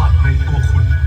าตุในตัวคุณ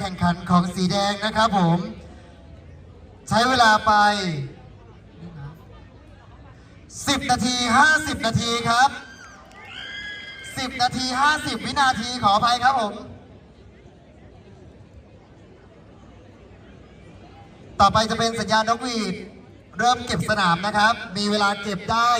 การแของสีแดงนะครับผม ใช้เวลาไป 10 นาที 50 นาทีครับ 10 นาที 50 วินาทีขออภัยครับผม ต่อไปจะเป็นสัญญาณนกหวีด เริ่มเก็บสนามนะครับ มีเวลาเก็บได้